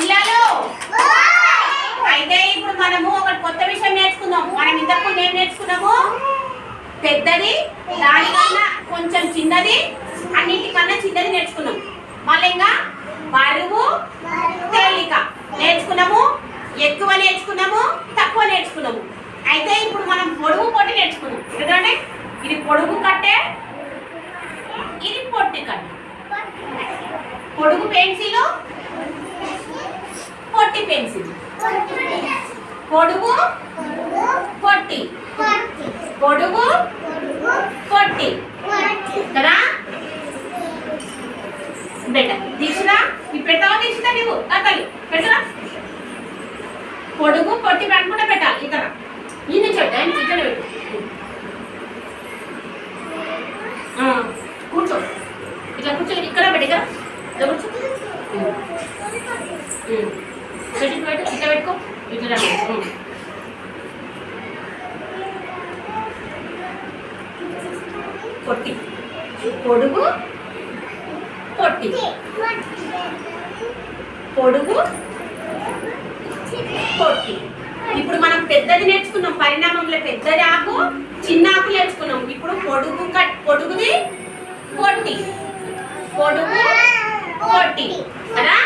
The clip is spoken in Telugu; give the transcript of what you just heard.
పిల్లలు! అయితే ఇప్పుడు మనము ఒక కొత్త విషయం నేర్చుకుందాం. మనం ఇంతకు ఏం నేర్చుకున్నాము? పెద్దది దానికన్నా కొంచెం చిన్నది అన్నిటికన్నా చిన్నది నేర్చుకున్నాం. మళ్ళీ ఇంకా బరువు తేలిక. నేర్చుకున్నాము ఎక్కువ నేర్చుకున్నాము తక్కువ నేర్చుకున్నాము. అయితే ఇప్పుడు మనం పొడుగు పొట్టి నేర్చుకున్నాం. ఎందుకంటే ఇది పొడుగు కట్టే ఇది పొట్టి కట్టే. పొడుగు పెన్సిల్ పొట్టి పెన్సిల్. పొడుగు పొట్టి. పొడుగు పొట్టి. కదా? బెటర్ తీసురా ఇవి పెట్టావా తీసురా నీవు? కథలు పెట్టరా పొడుగు పొట్టి పెట్టకుండా పెట్టాలి. ఇక్కడ ఈ నుంచి ఆయన ఇక్కడ పెట్టు. కూర్చో. ఇట్లా కూర్చో ఇక్కడ పెట్టి ఇక్కడ. కూర్చో. చెట్టుకు పెట్టు ఇట్లా పెట్టుకో ఇట్లా పొట్టి. పొడుగు పొట్టి. పొడుగు పొట్టి. ఇప్పుడు మనం పెద్దది నేర్చుకున్నాం పరిణామంలో పెద్దది ఆకు చిన్న ఆకు నేర్చుకున్నాం. ఇప్పుడు పొడుగు కట్ పొడుగుది పొట్టి. పొడుగు పొట్టి. కదా?